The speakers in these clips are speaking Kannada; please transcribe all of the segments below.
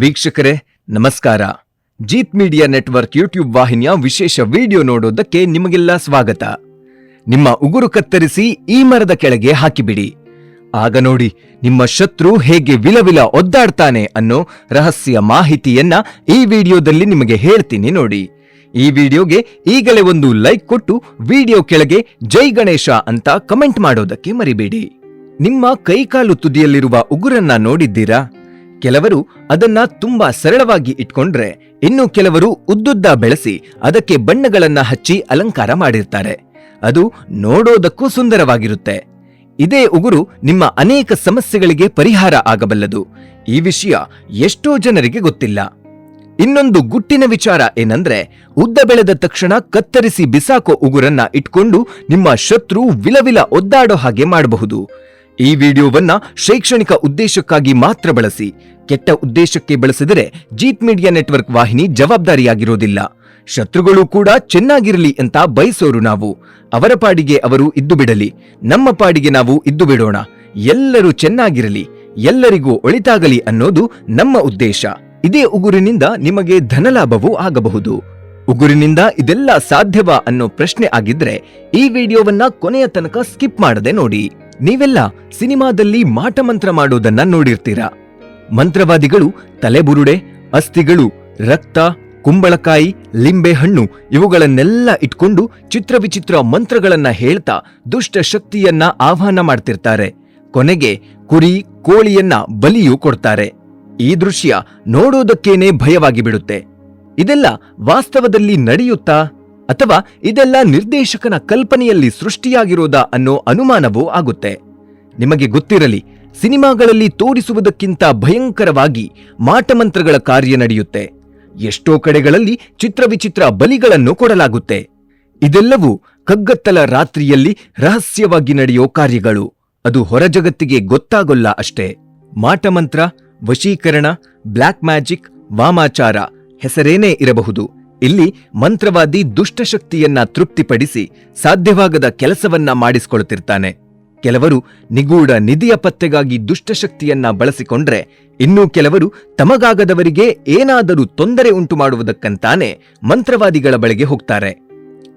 ವೀಕ್ಷಕರೇ, ನಮಸ್ಕಾರ. ಜೀತ್ ಮೀಡಿಯಾ ನೆಟ್ವರ್ಕ್ ಯೂಟ್ಯೂಬ್ ವಾಹಿನಿಯ ವಿಶೇಷ ವಿಡಿಯೋ ನೋಡೋದಕ್ಕೆ ನಿಮಗೆಲ್ಲ ಸ್ವಾಗತ. ನಿಮ್ಮ ಉಗುರು ಕತ್ತರಿಸಿ ಈ ಮರದ ಕೆಳಗೆ ಹಾಕಿಬಿಡಿ. ಆಗ ನೋಡಿ, ನಿಮ್ಮ ಶತ್ರು ಹೇಗೆ ವಿಲವಿಲ ಒದ್ದಾಡ್ತಾನೆ ಅನ್ನೋ ರಹಸ್ಯ ಮಾಹಿತಿಯನ್ನ ಈ ವಿಡಿಯೋದಲ್ಲಿ ನಿಮಗೆ ಹೇಳ್ತೀನಿ ನೋಡಿ. ಈ ವಿಡಿಯೋಗೆ ಈಗಲೇ ಒಂದು ಲೈಕ್ ಕೊಟ್ಟು ವಿಡಿಯೋ ಕೆಳಗೆ ಜೈ ಗಣೇಶ ಅಂತ ಕಮೆಂಟ್ ಮಾಡೋದಕ್ಕೆ ಮರಿಬೇಡಿ. ನಿಮ್ಮ ಕೈಕಾಲು ತುದಿಯಲ್ಲಿರುವ ಉಗುರನ್ನ ನೋಡಿದ್ದೀರಾ? ಕೆಲವರು ಅದನ್ನ ತುಂಬಾ ಸರಳವಾಗಿ ಇಟ್ಕೊಂಡ್ರೆ, ಇನ್ನು ಕೆಲವರು ಉದ್ದುದ್ದ ಬೆಳೆಸಿ ಅದಕ್ಕೆ ಬಣ್ಣಗಳನ್ನ ಹಚ್ಚಿ ಅಲಂಕಾರ ಮಾಡಿರ್ತಾರೆ. ಅದು ನೋಡೋದಕ್ಕೂ ಸುಂದರವಾಗಿರುತ್ತೆ. ಇದೇ ಉಗುರು ನಿಮ್ಮ ಅನೇಕ ಸಮಸ್ಯೆಗಳಿಗೆ ಪರಿಹಾರ ಆಗಬಲ್ಲದು. ಈ ವಿಷಯ ಎಷ್ಟೋ ಜನರಿಗೆ ಗೊತ್ತಿಲ್ಲ. ಇನ್ನೊಂದು ಗುಟ್ಟಿನ ವಿಚಾರ ಏನಂದ್ರೆ, ಉದ್ದ ಬೆಳೆದ ತಕ್ಷಣ ಕತ್ತರಿಸಿ ಬಿಸಾಕೋ ಉಗುರನ್ನ ಇಟ್ಕೊಂಡು ನಿಮ್ಮ ಶತ್ರು ವಿಲವಿಲ ಒದ್ದಾಡೋ ಹಾಗೆ ಮಾಡಬಹುದು. ಈ ವಿಡಿಯೋವನ್ನ ಶೈಕ್ಷಣಿಕ ಉದ್ದೇಶಕ್ಕಾಗಿ ಮಾತ್ರ ಬಳಸಿ. ಕೆಟ್ಟ ಉದ್ದೇಶಕ್ಕೆ ಬಳಸಿದರೆ ಜೀತ್ ಮೀಡಿಯಾ ನೆಟ್ವರ್ಕ್ ವಾಹಿನಿ ಜವಾಬ್ದಾರಿಯಾಗಿರೋದಿಲ್ಲ. ಶತ್ರುಗಳು ಕೂಡ ಚೆನ್ನಾಗಿರಲಿ ಅಂತ ಬಯಸೋರು ನಾವು. ಅವರ ಪಾಡಿಗೆ ಅವರು ಇದ್ದು ಬಿಡಲಿ. ನಮ್ಮ ಪಾಡಿಗೆ ನಾವು ಇದ್ದು ಬಿಡೋಣ. ಎಲ್ಲರೂ ಚೆನ್ನಾಗಿರಲಿ. ಎಲ್ಲರಿಗೂ ಒಳಿತಾಗಲಿ ಅನ್ನೋದು ನಮ್ಮ ಉದ್ದೇಶ. ಇದೇ ಉಗುರಿನಿಂದ ನಿಮಗೆ ಧನಲಾಭವೂ ಆಗಬಹುದು. ಉಗುರಿನಿಂದ ಇದೆಲ್ಲ ಸಾಧ್ಯವಾ ಅನ್ನೋ ಪ್ರಶ್ನೆ ಆಗಿದ್ರೆ ಈ ವಿಡಿಯೋವನ್ನ ಕೊನೆಯ ತನಕ ಸ್ಕಿಪ್ ಮಾಡದೆ ನೋಡಿ. ನೀವೆಲ್ಲ ಸಿನಿಮಾದಲ್ಲಿ ಮಾಟಮಂತ್ರ ಮಾಡೋದನ್ನ ನೋಡಿರ್ತೀರಾ? ಮಂತ್ರವಾದಿಗಳು, ತಲೆಬುರುಡೆ, ಅಸ್ಥಿಗಳು, ರಕ್ತ, ಕುಂಬಳಕಾಯಿ ಲಿಂಬೆಹಣ್ಣು ಇವುಗಳನ್ನೆಲ್ಲ ಇಟ್ಕೊಂಡು ಚಿತ್ರವಿಚಿತ್ರ ಮಂತ್ರಗಳನ್ನ ಹೇಳ್ತಾ ದುಷ್ಟ ಶಕ್ತಿಯನ್ನ ಆಹ್ವಾನ ಮಾಡ್ತಿರ್ತಾರೆ. ಕೊನೆಗೆ ಕುರಿ, ಕೋಳಿಯನ್ನ ಬಲಿಯೂ ಕೊಡ್ತಾರೆ. ಈ ದೃಶ್ಯ ನೋಡೋದಕ್ಕೇನೆ ಭಯವಾಗಿ ಬಿಡುತ್ತೆ. ಇದೆಲ್ಲ ವಾಸ್ತವದಲ್ಲಿ ನಡೆಯುತ್ತಾ ಅಥವಾ ಇದೆಲ್ಲ ನಿರ್ದೇಶಕನ ಕಲ್ಪನೆಯಲ್ಲಿ ಸೃಷ್ಟಿಯಾಗಿರೋದಾ ಅನ್ನೋ ಅನುಮಾನವೂ ಆಗುತ್ತೆ. ನಿಮಗೆ ಗೊತ್ತಿರಲಿ, ಸಿನಿಮಾಗಳಲ್ಲಿ ತೋರಿಸುವುದಕ್ಕಿಂತ ಭಯಂಕರವಾಗಿ ಮಾಟಮಂತ್ರಗಳ ಕಾರ್ಯ ನಡೆಯುತ್ತೆ. ಎಷ್ಟೋ ಕಡೆಗಳಲ್ಲಿ ಚಿತ್ರವಿಚಿತ್ರ ಬಲಿಗಳನ್ನು ಕೊಡಲಾಗುತ್ತೆ. ಇದೆಲ್ಲವೂ ಕಗ್ಗತ್ತಲ ರಾತ್ರಿಯಲ್ಲಿ ರಹಸ್ಯವಾಗಿ ನಡೆಯೋ ಕಾರ್ಯಗಳು. ಅದು ಹೊರಜಗತ್ತಿಗೆ ಗೊತ್ತಾಗೊಲ್ಲ ಅಷ್ಟೇ. ಮಾಟಮಂತ್ರ, ವಶೀಕರಣ ಬ್ಲ್ಯಾಕ್ ಮ್ಯಾಜಿಕ್, ವಾಮಾಚಾರ ಹೆಸರೇನೇ ಇರಬಹುದು. ಇಲ್ಲಿ ಮಂತ್ರವಾದಿ ದುಷ್ಟಶಕ್ತಿಯನ್ನ ತೃಪ್ತಿಪಡಿಸಿ ಸಾಧ್ಯವಾಗದ ಕೆಲಸವನ್ನ ಮಾಡಿಸಿಕೊಳ್ತಿರ್ತಾನೆ. ಕೆಲವರು ನಿಗೂಢ ನಿಧಿಯ ಪತ್ತೆಗಾಗಿ ದುಷ್ಟಶಕ್ತಿಯನ್ನ ಬಳಸಿಕೊಂಡ್ರೆ ಇನ್ನೂ ಕೆಲವರು ತಮಗಾಗದವರಿಗೆ ಏನಾದರೂ ತೊಂದರೆ ಉಂಟು ಮಾಡುವುದಕ್ಕಂತಾನೆ ಮಂತ್ರವಾದಿಗಳ ಬಳಿಗೆ ಹೋಗ್ತಾರೆ.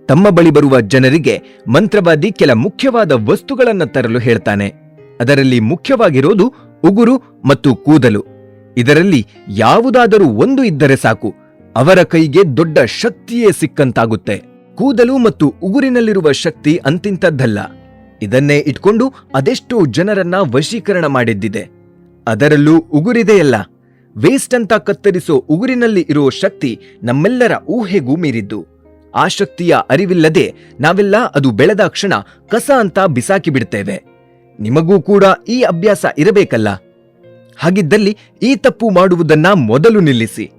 ತಮ್ಮ ಬಳಿ ಬರುವ ಜನರಿಗೆ ಮಂತ್ರವಾದಿ ಕೆಲ ಮುಖ್ಯವಾದ ವಸ್ತುಗಳನ್ನ ತರಲು ಹೇಳ್ತಾನೆ. ಅದರಲ್ಲಿ ಮುಖ್ಯವಾಗಿರೋದು ಉಗುರು ಮತ್ತು ಕೂದಲು. ಇದರಲ್ಲಿ ಯಾವುದಾದರೂ ಒಂದು ಇದ್ದರೆ ಸಾಕು. ಅವರ ಕೈಗೆ ದೊಡ್ಡ ಶಕ್ತಿಯೇ ಸಿಕ್ಕಂತಾಗುತ್ತೆ. ಕೂದಲು ಮತ್ತು ಉಗುರಿನಲ್ಲಿರುವ ಶಕ್ತಿ ಅಂತಿಂತದ್ದಲ್ಲ ಇದನ್ನೇ ಇಟ್ಕೊಂಡು ಅದೆಷ್ಟೋ ಜನರನ್ನ ವಶೀಕರಣ ಮಾಡಿದ್ದಿದೆ. ಅದರಲ್ಲೂ ಉಗುರಿದೆಯಲ್ಲ. ವೇಸ್ಟ್ ಅಂತ ಕತ್ತರಿಸೋ ಉಗುರಿನಲ್ಲಿ ಇರೋ ಶಕ್ತಿ ನಮ್ಮೆಲ್ಲರ ಊಹೆಗೂ ಮೀರಿದ್ದು. ಆ ಶಕ್ತಿಯ ಅರಿವಿಲ್ಲದೆ ನಾವೆಲ್ಲ ಅದು ಬೆಳೆದ ಕ್ಷಣ ಕಸ ಅಂತ ಬಿಸಾಕಿ ಬಿಡ್ತೇವೆ. ನಿಮಗೂ ಕೂಡ ಈ ಅಭ್ಯಾಸ ಇರಬೇಕಲ್ಲ? ಹಾಗಿದ್ದಲ್ಲಿ ಈ ತಪ್ಪು ಮಾಡುವುದನ್ನ ಮೊದಲು ನಿಲ್ಲಿಸಿ.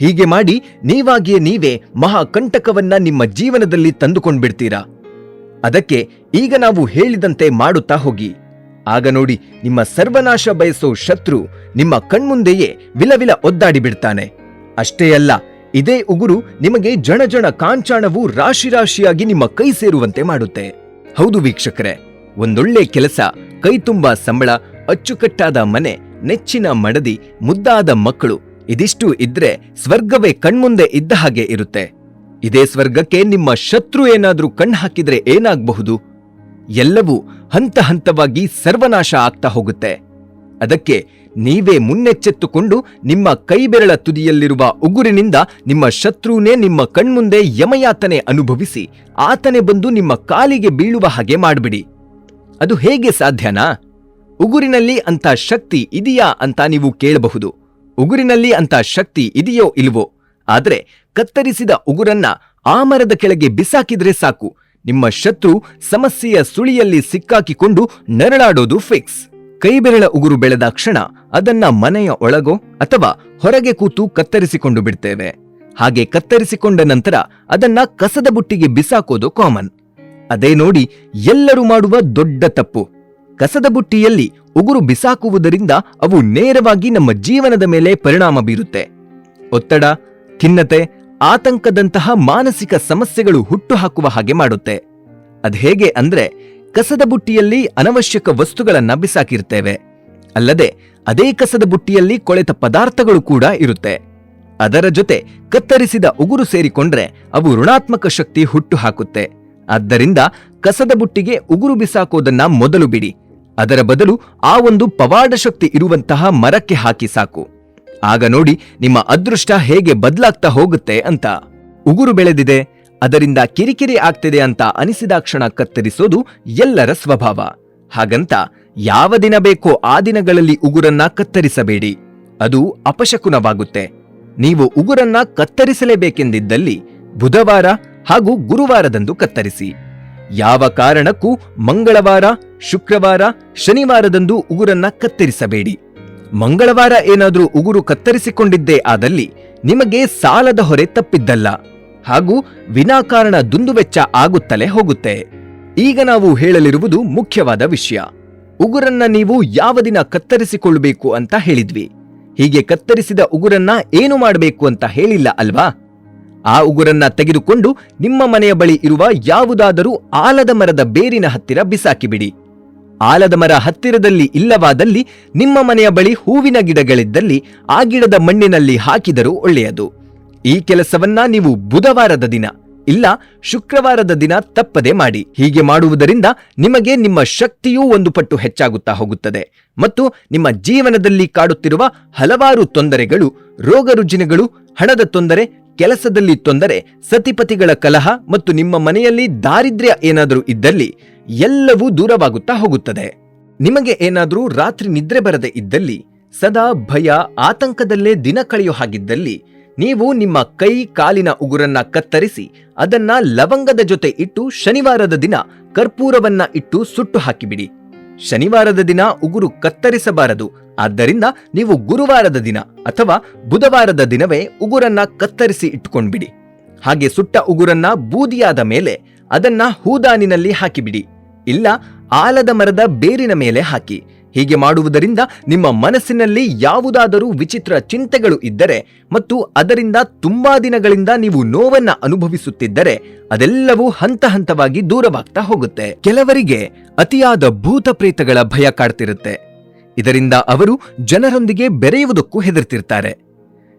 ಹೀಗೆ ಮಾಡಿ ನೀವಾಗಿಯೇ ನೀವೇ ಮಹಾಕಂಟಕವನ್ನ ನಿಮ್ಮ ಜೀವನದಲ್ಲಿ ತಂದುಕೊಂಡ್ಬಿಡ್ತೀರಾ? ಅದಕ್ಕೆ ಈಗ ನಾವು ಹೇಳಿದಂತೆ ಮಾಡುತ್ತಾ ಹೋಗಿ. ಆಗ ನೋಡಿ, ನಿಮ್ಮ ಸರ್ವನಾಶ ಬಯಸೋ ಶತ್ರು ನಿಮ್ಮ ಕಣ್ಮುಂದೆಯೇ ವಿಲವಿಲ ಒದ್ದಾಡಿ ಬಿಡ್ತಾನೆ ಅಷ್ಟೇ ಅಲ್ಲ, ಇದೇ ಉಗುರು ನಿಮಗೆ ಜಣಜಣ ಕಾಂಚಾಣವು ರಾಶಿ ರಾಶಿಯಾಗಿ ನಿಮ್ಮ ಕೈ ಸೇರುವಂತೆ ಮಾಡುತ್ತೆ. ಹೌದು ವೀಕ್ಷಕರೇ, ಒಂದೊಳ್ಳೆ ಕೆಲಸ ಕೈ ತುಂಬಾ ಸಂಬಳ, ಅಚ್ಚುಕಟ್ಟಾದ ಮನೆ, ನೆಚ್ಚಿನ ಮಡದಿ, ಮುದ್ದಾದ ಮಕ್ಕಳು ಇದಿಷ್ಟು ಇದ್ರೆ ಸ್ವರ್ಗವೇ ಕಣ್ಮುಂದೆ ಇದ್ದ ಹಾಗೆ ಇರುತ್ತೆ. ಇದೇ ಸ್ವರ್ಗಕ್ಕೆ ನಿಮ್ಮ ಶತ್ರು ಏನಾದರೂ ಕಣ್ ಹಾಕಿದ್ರೆ ಏನಾಗಬಹುದು? ಎಲ್ಲವೂ ಹಂತ ಹಂತವಾಗಿ ಸರ್ವನಾಶ ಆಗ್ತಾ ಹೋಗುತ್ತೆ. ಅದಕ್ಕೆ ನೀವೇ ಮುನ್ನೆಚ್ಚೆತ್ತುಕೊಂಡು ನಿಮ್ಮ ಕೈಬೆರಳ ತುದಿಯಲ್ಲಿರುವ ಉಗುರಿನಿಂದ ನಿಮ್ಮ ಶತ್ರುನೇ ನಿಮ್ಮ ಕಣ್ಮುಂದೆ ಯಮಯಾತನೆ ಅನುಭವಿಸಿ ಆತನೇ ಬಂದು ನಿಮ್ಮ ಕಾಲಿಗೆ ಬೀಳುವ ಹಾಗೆ ಮಾಡ್ಬಿಡಿ. ಅದು ಹೇಗೆ ಸಾಧ್ಯನಾ? ಉಗುರಿನಲ್ಲಿ ಅಂಥ ಶಕ್ತಿ ಇದೆಯಾ ಅಂತ ನೀವು ಕೇಳಬಹುದು. ಉಗುರಿನಲ್ಲಿ ಅಂತ ಶಕ್ತಿ ಇದೆಯೋ ಇಲ್ವೋ? ಆದರೆ ಕತ್ತರಿಸಿದ ಉಗುರನ್ನ ಆ ಮರದ ಕೆಳಗೆ ಬಿಸಾಕಿದ್ರೆ ಸಾಕು. ನಿಮ್ಮ ಶತ್ರು ಸಮಸ್ಯೆಯ ಸುಳಿಯಲ್ಲಿ ಸಿಕ್ಕಾಕಿಕೊಂಡು ನರಳಾಡೋದು ಫಿಕ್ಸ್ ಕೈಬೆರಳ ಉಗುರು ಬೆಳೆದ ಕ್ಷಣ ಅದನ್ನ ಮನೆಯ ಒಳಗೋ ಅಥವಾ ಹೊರಗೆ ಕೂತು ಕತ್ತರಿಸಿಕೊಂಡು ಬಿಡ್ತೇವೆ. ಹಾಗೆ ಕತ್ತರಿಸಿಕೊಂಡ ನಂತರ ಅದನ್ನ ಕಸದ ಬುಟ್ಟಿಗೆ ಬಿಸಾಕೋದು ಕಾಮನ್ ಅದೇ ನೋಡಿ ಎಲ್ಲರೂ ಮಾಡುವ ದೊಡ್ಡ ತಪ್ಪು. ಕಸದ ಬುಟ್ಟಿಯಲ್ಲಿ ಉಗುರು ಬಿಸಾಕುವುದರಿಂದ ಅವು ನೇರವಾಗಿ ನಮ್ಮ ಜೀವನದ ಮೇಲೆ ಪರಿಣಾಮ ಬೀರುತ್ತೆ. ಒತ್ತಡ, ಖಿನ್ನತೆ, ಆತಂಕದಂತಹ ಮಾನಸಿಕ ಸಮಸ್ಯೆಗಳು ಹುಟ್ಟುಹಾಕುವ ಹಾಗೆ ಮಾಡುತ್ತೆ. ಅದ್ಹೇಗೆ ಅಂದ್ರೆ ಕಸದ ಬುಟ್ಟಿಯಲ್ಲಿ ಅನವಶ್ಯಕ ವಸ್ತುಗಳನ್ನ ಬಿಸಾಕಿರ್ತೇವೆ. ಅಲ್ಲದೆ ಅದೇ ಕಸದ ಬುಟ್ಟಿಯಲ್ಲಿ ಕೊಳೆತ ಪದಾರ್ಥಗಳು ಕೂಡ ಇರುತ್ತೆ. ಅದರ ಜೊತೆ ಕತ್ತರಿಸಿದ ಉಗುರು ಸೇರಿಕೊಂಡ್ರೆ ಅವು ಋಣಾತ್ಮಕ ಶಕ್ತಿ ಹುಟ್ಟು ಹಾಕುತ್ತೆ ಆದ್ದರಿಂದ ಕಸದ ಬುಟ್ಟಿಗೆ ಉಗುರು ಬಿಸಾಕೋದನ್ನ ಮೊದಲು ಬಿಡಿ. ಅದರ ಬದಲು ಆ ಒಂದು ಪವಾಡ ಶಕ್ತಿ ಇರುವಂತಹ ಮರಕ್ಕೆ ಹಾಕಿ ಸಾಕು. ಆಗ ನೋಡಿ ನಿಮ್ಮ ಅದೃಷ್ಟ ಹೇಗೆ ಬದಲಾಗ್ತಾ ಹೋಗುತ್ತೆ ಅಂತ. ಉಗುರು ಬೆಳೆದಿದೆ, ಅದರಿಂದ ಕಿರಿಕಿರಿ ಆಗ್ತಿದೆ ಅಂತ ಅನಿಸಿದಾಕ್ಷಣ ಕತ್ತರಿಸೋದು ಎಲ್ಲರ ಸ್ವಭಾವ. ಹಾಗಂತ ಯಾವ ದಿನ ಬೇಕೋ ಆ ದಿನಗಳಲ್ಲಿ ಉಗುರನ್ನ ಕತ್ತರಿಸಬೇಡಿ. ಅದು ಅಪಶಕುನವಾಗುತ್ತೆ. ನೀವು ಉಗುರನ್ನ ಕತ್ತರಿಸಲೇಬೇಕೆಂದಿದ್ದಲ್ಲಿ ಬುಧವಾರ ಹಾಗೂ ಗುರುವಾರದಂದು ಕತ್ತರಿಸಿ. ಯಾವ ಕಾರಣಕ್ಕೂ ಮಂಗಳವಾರ, ಶುಕ್ರವಾರ, ಶನಿವಾರದಂದು ಉಗುರನ್ನ ಕತ್ತರಿಸಬೇಡಿ. ಮಂಗಳವಾರ ಏನಾದರೂ ಉಗುರು ಕತ್ತರಿಸಿಕೊಂಡಿದ್ದೇ ಆದಲ್ಲಿ ನಿಮಗೆ ಸಾಲದ ಹೊರೆ ತಪ್ಪಿದ್ದಲ್ಲ. ಹಾಗೂ ವಿನಾಕಾರಣ ದುಂದುವೆಚ್ಚ ಆಗುತ್ತಲೇ ಹೋಗುತ್ತೆ. ಈಗ ನಾವು ಹೇಳಲಿರುವುದು ಮುಖ್ಯವಾದ ವಿಷಯ. ಉಗುರನ್ನ ನೀವು ಯಾವ ದಿನ ಕತ್ತರಿಸಿಕೊಳ್ಳಬೇಕು ಅಂತ ಹೇಳಿದ್ವಿ. ಹೀಗೆ ಕತ್ತರಿಸಿದ ಉಗುರನ್ನ ಏನು ಮಾಡಬೇಕು ಅಂತ ಹೇಳಿಲ್ಲ ಅಲ್ವಾ? ಆ ಉಗುರನ್ನ ತೆಗೆದುಕೊಂಡು ನಿಮ್ಮ ಮನೆಯ ಬಳಿ ಇರುವ ಯಾವುದಾದರೂ ಆಲದ ಮರದ ಬೇರಿನ ಹತ್ತಿರ ಬಿಸಾಕಿಬಿಡಿ. ಆಲದ ಮರ ಹತ್ತಿರದಲ್ಲಿ ಇಲ್ಲವಾದಲ್ಲಿ ನಿಮ್ಮ ಮನೆಯ ಬಳಿ ಹೂವಿನ ಗಿಡಗಳಿದ್ದಲ್ಲಿ ಆ ಗಿಡದ ಮಣ್ಣಿನಲ್ಲಿ ಹಾಕಿದರೂ ಒಳ್ಳೆಯದು. ಈ ಕೆಲಸವನ್ನ ನೀವು ಬುಧವಾರದ ದಿನ, ಇಲ್ಲ ಶುಕ್ರವಾರದ ದಿನ ತಪ್ಪದೆ ಮಾಡಿ. ಹೀಗೆ ಮಾಡುವುದರಿಂದ ನಿಮಗೆ ನಿಮ್ಮ ಶಕ್ತಿಯೂ ಒಂದು ಪಟ್ಟು ಹೆಚ್ಚಾಗುತ್ತಾ ಹೋಗುತ್ತದೆ ಮತ್ತು ನಿಮ್ಮ ಜೀವನದಲ್ಲಿ ಕಾಡುತ್ತಿರುವ ಹಲವಾರು ತೊಂದರೆಗಳು ರೋಗ ರುಜಿನಗಳು ಹಣದ ತೊಂದರೆ ಕೆಲಸದಲ್ಲಿ ತೊಂದರೆ, ಸತಿಪತಿಗಳ ಕಲಹ ಮತ್ತು ನಿಮ್ಮ ಮನೆಯಲ್ಲಿ ದಾರಿದ್ರ್ಯ ಏನಾದರೂ ಇದ್ದಲ್ಲಿ ಎಲ್ಲವೂ ದೂರವಾಗುತ್ತಾ ಹೋಗುತ್ತದೆ. ನಿಮಗೆ ಏನಾದರೂ ರಾತ್ರಿ ನಿದ್ರೆ ಬರದೆ ಇದ್ದಲ್ಲಿ, ಸದಾ ಭಯ, ಆತಂಕದಲ್ಲೇ ದಿನ ಕಳೆಯೋ ಹಾಗಿದ್ದಲ್ಲಿ, ನೀವು ನಿಮ್ಮ ಕೈ, ಕಾಲಿನ ಉಗುರನ್ನ ಕತ್ತರಿಸಿ, ಅದನ್ನ ಲವಂಗದ ಜೊತೆ ಇಟ್ಟು ಶನಿವಾರದ ದಿನ ಕರ್ಪೂರವನ್ನ ಇಟ್ಟು ಸುಟ್ಟು ಹಾಕಿಬಿಡಿ. ಶನಿವಾರದ ದಿನ ಉಗುರು ಕತ್ತರಿಸಬಾರದು ಆದ್ದರಿಂದ ನೀವು ಗುರುವಾರದ ದಿನ ಅಥವಾ ಬುಧವಾರದ ದಿನವೇ ಉಗುರನ್ನ ಕತ್ತರಿಸಿ ಇಟ್ಕೊಂಡ್ಬಿಡಿ. ಹಾಗೆ ಸುಟ್ಟ ಉಗುರನ್ನ ಬೂದಿಯಾದ ಮೇಲೆ ಅದನ್ನ ಹೂದಾನಿನಲ್ಲಿ ಹಾಕಿಬಿಡಿ. ಇಲ್ಲ ಆಲದ ಮರದ ಬೇರಿನ ಮೇಲೆ ಹಾಕಿ. ಹೀಗೆ ಮಾಡುವುದರಿಂದ ನಿಮ್ಮ ಮನಸ್ಸಿನಲ್ಲಿ ಯಾವುದಾದರೂ ವಿಚಿತ್ರ ಚಿಂತೆಗಳು ಇದ್ದರೆ ಮತ್ತು ಅದರಿಂದ ತುಂಬಾ ದಿನಗಳಿಂದ ನೀವು ನೋವನ್ನ ಅನುಭವಿಸುತ್ತಿದ್ದರೆ ಅದೆಲ್ಲವೂ ಹಂತ ಹಂತವಾಗಿ ದೂರವಾಗ್ತಾ ಹೋಗುತ್ತೆ. ಕೆಲವರಿಗೆ ಅತಿಯಾದ ಭೂತ ಪ್ರೇತಗಳ ಭಯ ಕಾಡ್ತಿರುತ್ತೆ. ಇದರಿಂದ ಅವರು ಜನರೊಂದಿಗೆ ಬೆರೆಯುವುದಕ್ಕೂ ಹೆದರ್ತಿರ್ತಾರೆ.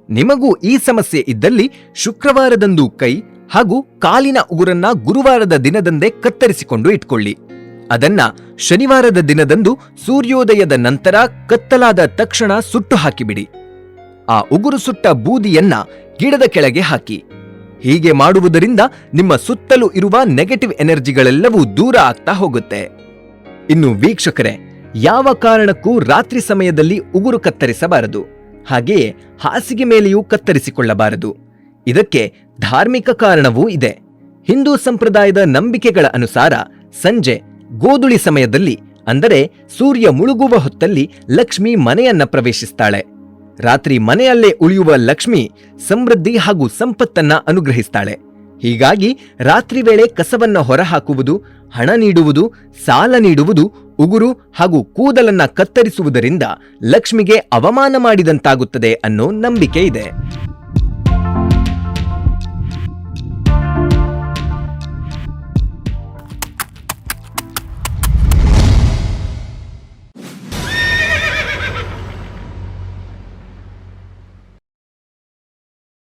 ನಿಮಗೂ ಈ ಸಮಸ್ಯೆ ಇದ್ದಲ್ಲಿ ಶುಕ್ರವಾರದಂದು ಕೈ ಹಾಗೂ ಕಾಲಿನ ಉಗುರನ್ನ ಗುರುವಾರದ ದಿನದಂದೇ ಕತ್ತರಿಸಿಕೊಂಡು ಇಟ್ಕೊಳ್ಳಿ. ಅದನ್ನ ಶನಿವಾರದ ದಿನದಂದು ಸೂರ್ಯೋದಯದ ನಂತರ ಕತ್ತಲಾದ ತಕ್ಷಣ ಸುಟ್ಟು ಹಾಕಿಬಿಡಿ. ಆ ಉಗುರು ಸುಟ್ಟ ಬೂದಿಯನ್ನ ಗಿಡದ ಕೆಳಗೆ ಹಾಕಿ. ಹೀಗೆ ಮಾಡುವುದರಿಂದ ನಿಮ್ಮ ಸುತ್ತಲೂ ಇರುವ ನೆಗೆಟಿವ್ ಎನರ್ಜಿಗಳೆಲ್ಲವೂ ದೂರ ಆಗ್ತಾ ಹೋಗುತ್ತೆ. ಇನ್ನು ವೀಕ್ಷಕರೇ ಯಾವ ಕಾರಣಕ್ಕೂ ರಾತ್ರಿ ಸಮಯದಲ್ಲಿ ಉಗುರು ಕತ್ತರಿಸಬಾರದು. ಹಾಗೆಯೇ ಹಾಸಿಗೆ ಮೇಲೆಯೂ ಕತ್ತರಿಸಿಕೊಳ್ಳಬಾರದು. ಇದಕ್ಕೆ ಧಾರ್ಮಿಕ ಕಾರಣವೂ ಇದೆ. ಹಿಂದೂ ಸಂಪ್ರದಾಯದ ನಂಬಿಕೆಗಳ ಅನುಸಾರ ಸಂಜೆ ಗೋಧುಳಿ ಸಮಯದಲ್ಲಿ, ಅಂದರೆ ಸೂರ್ಯ ಮುಳುಗುವ ಹೊತ್ತಲ್ಲಿ ಲಕ್ಷ್ಮಿ ಮನೆಯನ್ನ ಪ್ರವೇಶಿಸ್ತಾಳೆ. ರಾತ್ರಿ ಮನೆಯಲ್ಲೇ ಉಳಿಯುವ ಲಕ್ಷ್ಮಿ ಸಮೃದ್ಧಿ ಹಾಗೂ ಸಂಪತ್ತನ್ನ ಅನುಗ್ರಹಿಸ್ತಾಳೆ. ಹೀಗಾಗಿ ರಾತ್ರಿ ವೇಳೆ ಕಸವನ್ನ ಹೊರಹಾಕುವುದು, ಹಣ ನೀಡುವುದು, ಸಾಲ ನೀಡುವುದು ಉಗುರು ಹಾಗೂ ಕೂದಲನ್ನ ಕತ್ತರಿಸುವುದರಿಂದ ಲಕ್ಷ್ಮಿಗೆ ಅವಮಾನ ಮಾಡಿದಂತಾಗುತ್ತದೆ ಅನ್ನೋ ನಂಬಿಕೆ ಇದೆ.